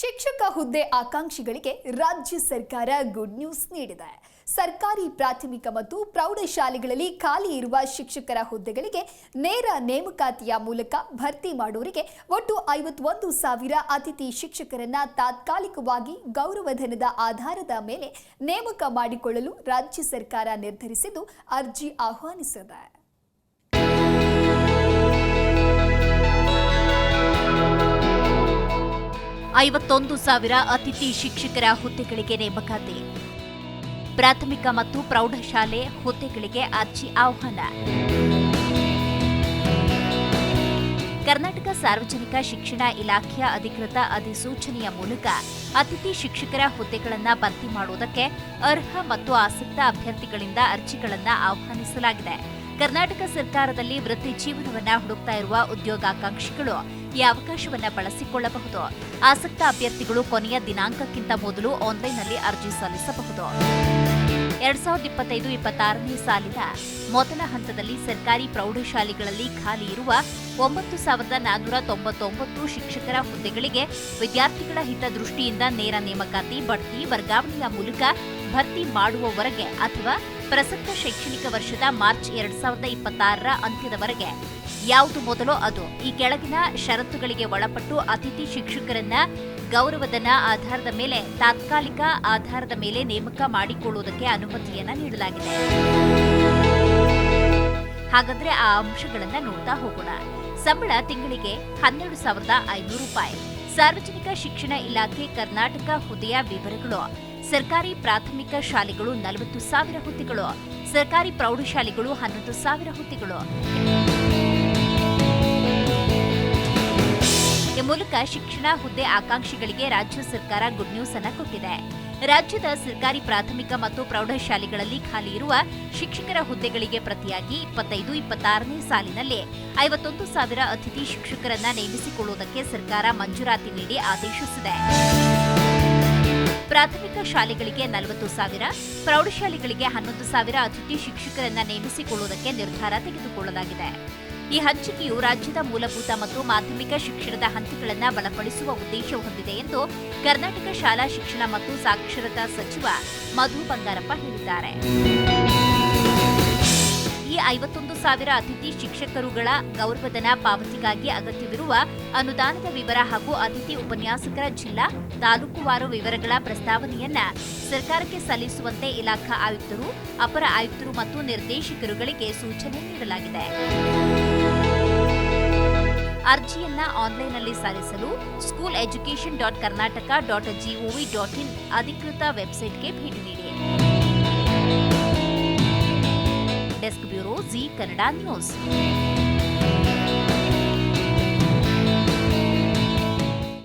ಶಿಕ್ಷಕ ಹುದ್ದೆ ಆಕಾಂಕ್ಷಿಗಳಿಗೆ ರಾಜ್ಯ ಸರ್ಕಾರ ಗುಡ್ ನ್ಯೂಸ್ ನೀಡಿದೆ. ಸರ್ಕಾರಿ ಪ್ರಾಥಮಿಕ ಮತ್ತು ಪ್ರೌಢಶಾಲೆಗಳಲ್ಲಿ ಖಾಲಿ ಇರುವ ಶಿಕ್ಷಕರ ಹುದ್ದೆಗಳಿಗೆ ನೇರ ನೇಮಕಾತಿಯ ಮೂಲಕ ಭರ್ತಿ ಮಾಡುವರಿಗೆ ಒಟ್ಟು ಐವತ್ತೊಂದು ಸಾವಿರ ಅತಿಥಿ ಶಿಕ್ಷಕರನ್ನ ತಾತ್ಕಾಲಿಕವಾಗಿ ಗೌರವಧನದ ಆಧಾರದ ಮೇಲೆ ನೇಮಕ ಮಾಡಿಕೊಳ್ಳಲು ರಾಜ್ಯ ಸರ್ಕಾರ ನಿರ್ಧರಿಸಿದ್ದು ಅರ್ಜಿ ಆಹ್ವಾನಿಸಿದೆ. ಐವತ್ತೊಂದು ಸಾವಿರ ಅತಿಥಿ ಶಿಕ್ಷಕರ ಹುದ್ದೆಗಳಿಗೆ ನೇಮಕಾತಿ. ಪ್ರಾಥಮಿಕ ಮತ್ತು ಪ್ರೌಢಶಾಲೆ ಹುದ್ದೆಗಳಿಗೆ ಅರ್ಜಿ ಆಹ್ವಾನ. ಕರ್ನಾಟಕ ಸಾರ್ವಜನಿಕ ಶಿಕ್ಷಣ ಇಲಾಖೆಯ ಅಧಿಕೃತ ಅಧಿಸೂಚನೆಯ ಮೂಲಕ ಅತಿಥಿ ಶಿಕ್ಷಕರ ಹುದ್ದೆಗಳನ್ನು ಭರ್ತಿ ಮಾಡುವುದಕ್ಕೆ ಅರ್ಹ ಮತ್ತು ಆಸಕ್ತ ಅಭ್ಯರ್ಥಿಗಳಿಂದ ಅರ್ಜಿಗಳನ್ನು ಆಹ್ವಾನಿಸಲಾಗಿದೆ. ಕರ್ನಾಟಕ ಸರ್ಕಾರದಲ್ಲಿ ವೃತ್ತಿ ಜೀವನವನ್ನು ಹುಡುಕ್ತಾ ಇರುವ ಉದ್ಯೋಗಾಕಾಂಕ್ಷಿಗಳು ಈ ಅವಕಾಶವನ್ನ ಬಳಸಿಕೊಳ್ಳಬಹುದು. ಆಸಕ್ತ ಅಭ್ಯರ್ಥಿಗಳು ಕೊನೆಯ ದಿನಾಂಕಕ್ಕಿಂತ ಮೊದಲು ಆನ್ಲೈನ್ನಲ್ಲಿ ಅರ್ಜಿ ಸಲ್ಲಿಸಬಹುದು. ಎರಡ್ ಸಾವಿರದ ಇಪ್ಪತ್ತೈದು ಇಪ್ಪತ್ತಾರನೇ ಸಾಲಿನ ಮೊದಲ ಹಂತದಲ್ಲಿ ಸರ್ಕಾರಿ ಪ್ರೌಢಶಾಲೆಗಳಲ್ಲಿ ಖಾಲಿ ಇರುವ ಒಂಬತ್ತು ಸಾವಿರದ ನಾನ್ನೂರ ತೊಂಬತ್ತೊಂಬತ್ತು ಶಿಕ್ಷಕರ ಹುದ್ದೆಗಳಿಗೆ ವಿದ್ಯಾರ್ಥಿಗಳ ಹಿತದೃಷ್ಟಿಯಿಂದ ನೇರ ನೇಮಕಾತಿ, ಬಡ್ತಿ, ವರ್ಗಾವಣೆಯ ಮೂಲಕ ಭರ್ತಿ ಮಾಡುವವರೆಗೆ ಅಥವಾ ಪ್ರಸಕ್ತ ಶೈಕ್ಷಣಿಕ ವರ್ಷದ ಮಾರ್ಚ್ ಎರಡ್ ಸಾವಿರದ ಇಪ್ಪತ್ತಾರರ ಅಂತ್ಯದವರೆಗೆ ಯಾವುದು ಮೊದಲೋ ಅದು. ಈ ಕೆಳಗಿನ ಷರತ್ತುಗಳಿಗೆ ಒಳಪಟ್ಟು ಅತಿಥಿ ಶಿಕ್ಷಕರನ್ನ ಗೌರವಧನ ಆಧಾರದ ಮೇಲೆ, ತಾತ್ಕಾಲಿಕ ಆಧಾರದ ಮೇಲೆ ನೇಮಕ ಮಾಡಿಕೊಳ್ಳುವುದಕ್ಕೆ ಅನುಮತಿಯನ್ನ ನೀಡಲಾಗಿದೆ. ಹಾಗಾದ್ರೆ ಆ ಅಂಶಗಳನ್ನ ನೋಡ್ತಾ ಹೋಗೋಣ. ಸಂಬಳ ತಿಂಗಳಿಗೆ ಹನ್ನೆರಡು ಸಾವಿರದ ಐನೂರು ರೂಪಾಯಿ. ಸಾರ್ವಜನಿಕ ಶಿಕ್ಷಣ ಇಲಾಖೆ ಕರ್ನಾಟಕ ಹುದ್ದೆಯ ವಿವರಗಳು. ಸರ್ಕಾರಿ ಪ್ರಾಥಮಿಕ ಶಾಲೆಗಳು ನಲವತ್ತು ಸಾವಿರ ಹುದ್ದೆಗಳು, ಸರ್ಕಾರಿ ಪ್ರೌಢಶಾಲೆಗಳು ಹನ್ನೊಂದು ಸಾವಿರ ಹುದ್ದೆಗಳು. ಈ ಮೂಲಕ ಶಿಕ್ಷಣ ಹುದ್ದೆ ಆಕಾಂಕ್ಷಿಗಳಿಗೆ ರಾಜ್ಯ ಸರ್ಕಾರ ಗುಡ್ ನ್ಯೂಸ್ ಅನ್ನು ಕೊಟ್ಟಿದೆ. ರಾಜ್ಯದ ಸರ್ಕಾರಿ ಪ್ರಾಥಮಿಕ ಮತ್ತು ಪ್ರೌಢಶಾಲೆಗಳಲ್ಲಿ ಖಾಲಿ ಇರುವ ಶಿಕ್ಷಕರ ಹುದ್ದೆಗಳಿಗೆ ಪ್ರತಿಯಾಗಿ ಇಪ್ಪತ್ತೈದು, ಇಪ್ಪತ್ತಾರನೇ ಸಾಲಿನಲ್ಲಿ ಐವತ್ತೊಂದು ಸಾವಿರ ಅತಿಥಿ ಶಿಕ್ಷಕರನ್ನ ನೇಮಿಸಿಕೊಳ್ಳುವುದಕ್ಕೆ ಸರ್ಕಾರ ಮಂಜೂರಾತಿ ನೀಡಿ ಆದೇಶಿಸಿದೆ. ಪ್ರಾಥಮಿಕ ಶಾಲೆಗಳಿಗೆ ನಲವತ್ತು ಸಾವಿರ, ಪ್ರೌಢಶಾಲೆಗಳಿಗೆ ಹನ್ನೊಂದು ಸಾವಿರ ಅತಿಥಿ ಶಿಕ್ಷಕರನ್ನ ನೇಮಿಸಿಕೊಳ್ಳುವುದಕ್ಕೆ ನಿರ್ಧಾರ ತೆಗೆದುಕೊಳ್ಳಲಾಗಿದೆ. ಈ ಹಂಚಿಕೆಯು ರಾಜ್ಯದ ಮೂಲಭೂತ ಮತ್ತು ಮಾಧ್ಯಮಿಕ ಶಿಕ್ಷಣದ ಹಂತಗಳನ್ನು ಬಲಪಡಿಸುವ ಉದ್ದೇಶ ಹೊಂದಿದೆ ಎಂದು ಕರ್ನಾಟಕ ಶಾಲಾ ಶಿಕ್ಷಣ ಮತ್ತು ಸಾಕ್ಷರತಾ ಸಚಿವ ಮಧು ಬಂಗಾರಪ್ಪ ಹೇಳಿದ್ದಾರೆ. ಐವತ್ತೊಂದು ಸಾವಿರ ಅತಿಥಿ ಶಿಕ್ಷಕರುಗಳ ಗೌರವಧನ ಪಾವತಿಗಾಗಿ ಅಗತ್ಯವಿರುವ ಅನುದಾನದ ವಿವರ ಹಾಗೂ ಅತಿಥಿ ಉಪನ್ಯಾಸಕರ ಜಿಲ್ಲಾ ತಾಲೂಕುವಾರು ವಿವರಗಳ ಪ್ರಸ್ತಾವನೆಯನ್ನ ಸರ್ಕಾರಕ್ಕೆ ಸಲ್ಲಿಸುವಂತೆ ಇಲಾಖಾ ಆಯುಕ್ತರು, ಅಪರ ಆಯುಕ್ತರು ಮತ್ತು ನಿರ್ದೇಶಕರುಗಳಿಗೆ ಸೂಚನೆ ನೀಡಲಾಗಿದೆ. ಅರ್ಜಿಯನ್ನ ಆನ್ಲೈನ್ನಲ್ಲಿ ಸಲ್ಲಿಸಲು school education dot Karnataka dot G O V dot in ಅಧಿಕೃತ ವೆಬ್ಸೈಟ್ಗೆ ಭೇಟಿ ನೀಡಿ. desk bureau Zee Kannada news